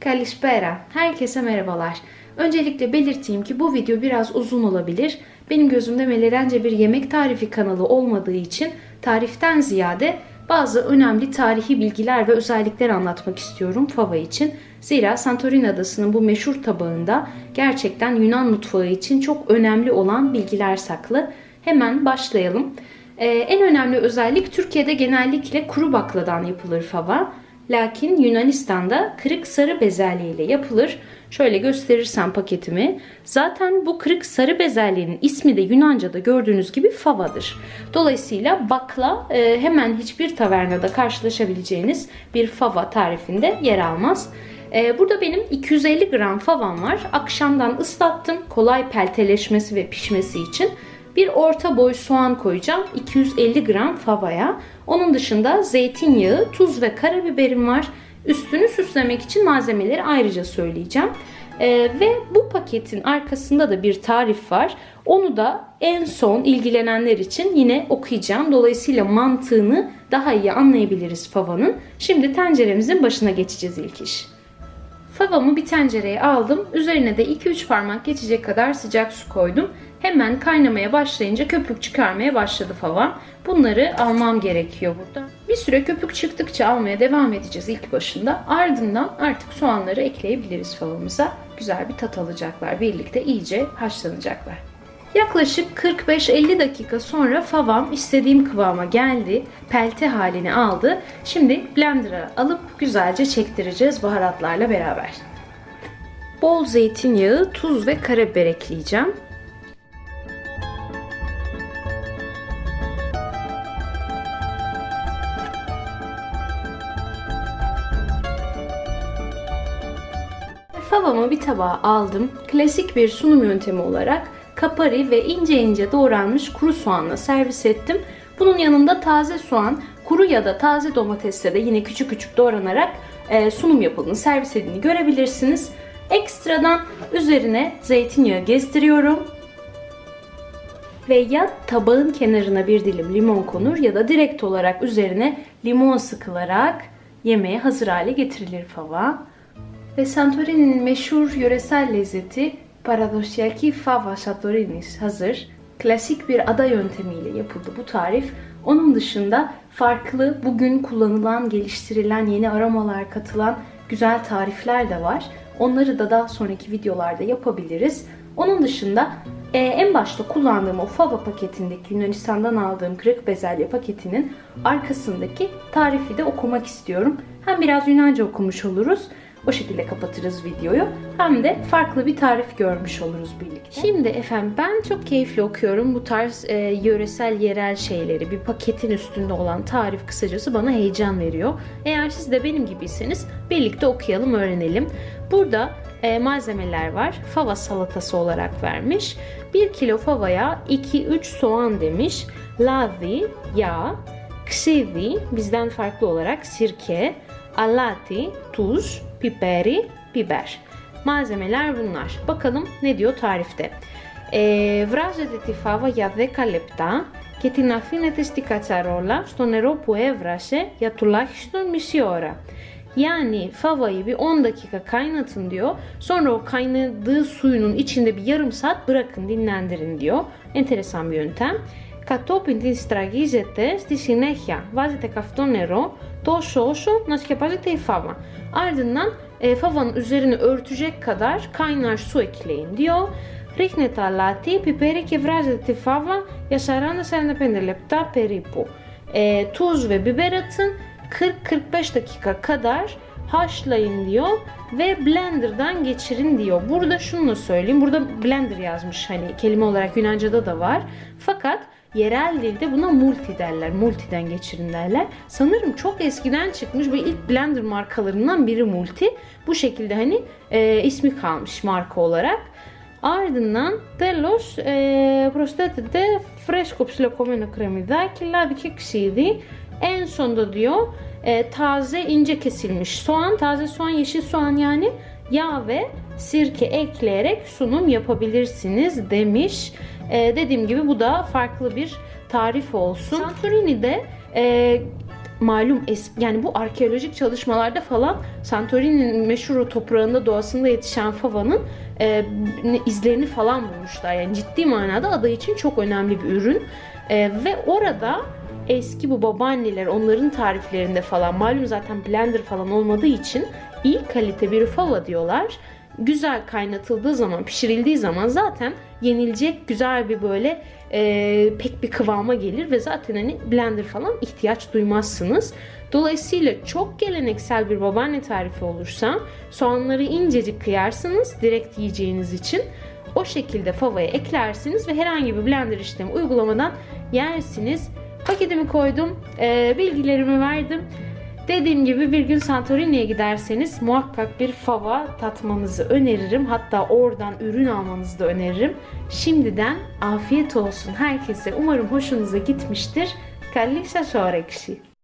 Kalispera. Herkese merhabalar. Öncelikle belirteyim ki bu video biraz uzun olabilir. Benim gözümde Melerence bir yemek tarifi kanalı olmadığı için tariften ziyade bazı önemli tarihi bilgiler ve özellikler anlatmak istiyorum Fava için. Zira Santorini adasının bu meşhur tabağında gerçekten Yunan mutfağı için çok önemli olan bilgiler saklı. Hemen başlayalım. Ee, en önemli özellik Türkiye'de genellikle kuru bakladan yapılır fava. Lakin Yunanistan'da kırık sarı bezelye ile yapılır. Şöyle gösterirsem paketimi. Zaten bu kırık sarı bezelyenin ismi de Yunanca'da gördüğünüz gibi favadır. Dolayısıyla bakla e, hemen hiçbir tavernada karşılaşabileceğiniz bir fava tarifinde yer almaz. E, burada benim 250 gram favam var. Akşamdan ıslattım kolay pelteleşmesi ve pişmesi için. Bir orta boy soğan koyacağım 250 gram favaya. Onun dışında zeytinyağı, tuz ve karabiberim var. Üstünü süslemek için malzemeleri ayrıca söyleyeceğim. Ee, ve bu paketin arkasında da bir tarif var. Onu da en son ilgilenenler için yine okuyacağım. Dolayısıyla mantığını daha iyi anlayabiliriz favanın. Şimdi tenceremizin başına geçeceğiz ilk iş. Favamı bir tencereye aldım. Üzerine de 2-3 parmak geçecek kadar sıcak su koydum. Hemen kaynamaya başlayınca köpük çıkarmaya başladı favam. Bunları almam gerekiyor burada. Bir süre köpük çıktıkça almaya devam edeceğiz ilk başında. Ardından artık soğanları ekleyebiliriz favamıza. Güzel bir tat alacaklar. Birlikte iyice haşlanacaklar. Yaklaşık 45-50 dakika sonra favam istediğim kıvama geldi. Pelte halini aldı. Şimdi blender'a alıp güzelce çektireceğiz baharatlarla beraber. Bol zeytinyağı, tuz ve karabiber ekleyeceğim. Favamı bir tabağa aldım. Klasik bir sunum yöntemi olarak kapari ve ince ince doğranmış kuru soğanla servis ettim. Bunun yanında taze soğan, kuru ya da taze domatesle de yine küçük küçük doğranarak e, sunum yapıldığını, servis edildiğini görebilirsiniz. Ekstradan üzerine zeytinyağı gezdiriyorum. Ve ya tabağın kenarına bir dilim limon konur ya da direkt olarak üzerine limon sıkılarak yemeğe hazır hale getirilir fava. Ve Santorini'nin meşhur yöresel lezzeti Paradosiaki fava Santorinis hazır. Klasik bir ada yöntemiyle yapıldı bu tarif. Onun dışında farklı bugün kullanılan, geliştirilen yeni aromalar katılan güzel tarifler de var. Onları da daha sonraki videolarda yapabiliriz. Onun dışında e, en başta kullandığım o fava paketindeki Yunanistan'dan aldığım kırık bezelye paketinin arkasındaki tarifi de okumak istiyorum. Hem biraz Yunanca okumuş oluruz. O şekilde kapatırız videoyu. Hem de farklı bir tarif görmüş oluruz birlikte. Şimdi efendim ben çok keyifli okuyorum bu tarz e, yöresel yerel şeyleri. Bir paketin üstünde olan tarif kısacası bana heyecan veriyor. Eğer siz de benim gibiyseniz birlikte okuyalım, öğrenelim. Burada e, malzemeler var. Fava salatası olarak vermiş. 1 kilo favaya 2-3 soğan demiş. Lavi, yağ, ksidi, bizden farklı olarak sirke, alati, tuz, piperi, biber. Malzemeler bunlar. Bakalım ne diyor tarifte. Ε, βράζετε τη φάβα για 10 λεπτά και την αφήνετε στη κατσαρόλα στο νερό που έβρασε για τουλάχιστον misi ώρα. Yani favayı bir 10 dakika kaynatın diyor. Sonra o kaynadığı suyunun içinde bir yarım saat bırakın dinlendirin diyor. Enteresan bir yöntem. Κατόπιν την στραγγίζετε στη συνέχεια. Βάζετε καυτό νερό τόσο όσο να σκεπάζεται η φάβα. Ardından e, favanın üzerini örtecek kadar kaynar su ekleyin diyor. Ρίχνετε αλάτι, πιπέρι και βράζετε τη φάβα για 40-45 λεπτά περίπου. E, tuz ve biber atın 40-45 dakika kadar haşlayın diyor ve blenderdan geçirin diyor. Burada şunu da söyleyeyim. Burada blender yazmış hani kelime olarak Yunanca'da da var. Fakat yerel dilde buna multi derler. Multiden geçirin derler. Sanırım çok eskiden çıkmış ve ilk blender markalarından biri multi. Bu şekilde hani e, ismi kalmış marka olarak. Ardından τέλος ε, προσθέτετε φρέσκο ψιλοκομμένο κρεμμυδάκι, λάδι και ξύδι. En sonda diyor e, taze ince kesilmiş soğan, taze soğan, yeşil soğan yani yağ ve sirke ekleyerek sunum yapabilirsiniz demiş. E, dediğim gibi bu da farklı bir tarif olsun. Santorini'de e, malum eski yani bu arkeolojik çalışmalarda falan Santorini'nin meşhur toprağında doğasında yetişen favanın e, izlerini falan bulmuşlar. Yani ciddi manada ada için çok önemli bir ürün. E, ve orada eski bu babaanneler onların tariflerinde falan malum zaten blender falan olmadığı için iyi kalite bir fava diyorlar. Güzel kaynatıldığı zaman, pişirildiği zaman zaten yenilecek güzel bir böyle e, pek bir kıvama gelir ve zaten hani blender falan ihtiyaç duymazsınız. Dolayısıyla çok geleneksel bir babaanne tarifi olursa soğanları incecik kıyarsınız direkt yiyeceğiniz için. O şekilde favaya eklersiniz ve herhangi bir blender işlemi uygulamadan yersiniz. Paketimi koydum, e, bilgilerimi verdim. Dediğim gibi bir gün Santorini'ye giderseniz muhakkak bir fava tatmanızı öneririm. Hatta oradan ürün almanızı da öneririm. Şimdiden afiyet olsun herkese. Umarım hoşunuza gitmiştir. Kalisa sonraki.